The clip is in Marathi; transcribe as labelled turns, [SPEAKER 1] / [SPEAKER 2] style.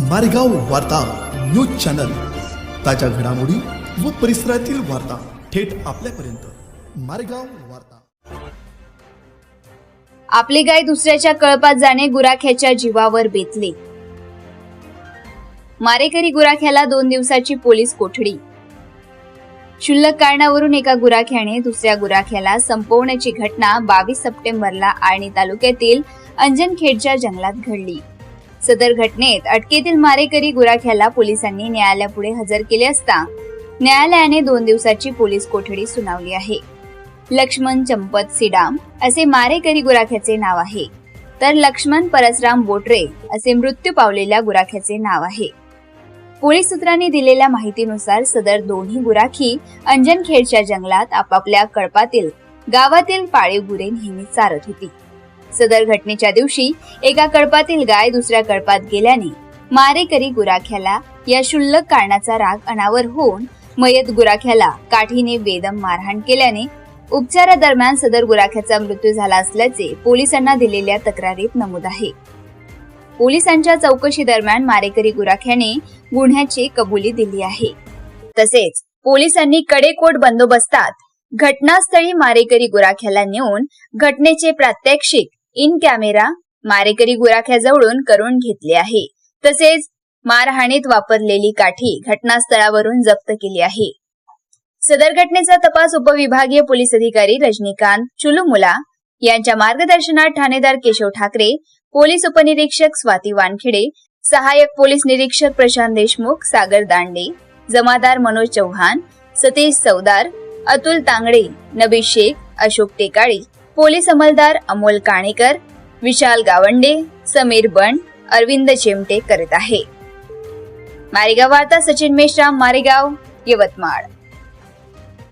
[SPEAKER 1] मारेगाव वार्ता न्यूज चॅनल. ताज्या घडामोडी व परिसरातील वार्ता थेट आपल्यापर्यंत. मारेगाव वार्ता.
[SPEAKER 2] आपली गाय दुसऱ्याच्या कळपात जाणे गुराख्याच्या जीवावर बेतले. मारेकरी गुराख्याला दोन दिवसाची पोलीस कोठडी. क्षुल्लक कारणावरून एका गुराख्याने दुसऱ्या गुराख्याला संपवण्याची घटना बावीस सप्टेंबरला आळणी तालुक्यातील अंजनखेडच्या जंगलात घडली. सदर घटनेत अटकेतील मारेकरी गुराख्याला पोलिसांनी न्यायालयापुढे हजर केले असता न्यायालयाने दोन दिवसाची पोलीस कोठडी सुनावली आहे. लक्ष्मण चंपत सिडाम असे मारेकरी गुराख्याचे नाव आहे. तर लक्ष्मण परसराम बोटरे असे मृत्यू पावलेल्या गुराख्याचे नाव आहे. पोलीस सूत्रांनी दिलेल्या माहितीनुसार सदर दोन्ही गुराखी अंजनखेडच्या जंगलात आपापल्या कळपातील गावातील पाळीव गुरे नेहमी चारत होती. सदर घटनेच्या दिवशी एका कळपातील गाय दुसऱ्या कळपात गेल्याने मारेकरी गुराख्याला या क्षुल्लक कारणाचा राग अनावर होऊन मयत गुराख्याला काठीने बेदम मारहाण केल्याने उपचारादरम्यान सदर गुराख्याचा मृत्यू झाला असल्याचे पोलिसांना दिलेल्या तक्रारीत नमूद आहे. पोलिसांच्या चौकशी दरम्यान मारेकरी गुराख्याने गुन्ह्याची कबुली दिली आहे. तसेच पोलिसांनी कडेकोट बंदोबस्तात घटनास्थळी मारेकरी गुराख्याला नेऊन घटनेचे प्रात्यक्षिक इन कॅमेरा मारेकरी गुराख्याजवळून करून घेतले आहे. तसेच मारहाणीत वापरलेली काठी घटनास्थळावरून जप्त केली आहे. सदर घटनेचा तपास उपविभागीय पोलीस अधिकारी रजनीकांत चुलुमुला यांच्या मार्गदर्शनात ठाणेदार केशव ठाकरे पोलीस उपनिरीक्षक स्वाती वानखेडे सहाय्यक पोलीस निरीक्षक प्रशांत देशमुख सागर दांडे जमादार मनोज चव्हाण सतीश चौदार अतुल तांगडे नबी शेख अशोक टेकाळी पोलीस अंमलदार अमोल काणेकर विशाल गावंडे समीर बंड अरविंद चिमटे करत आहे. मारेगाव वार्ता सचिन मेश्राम मारेगाव यवतमाळ.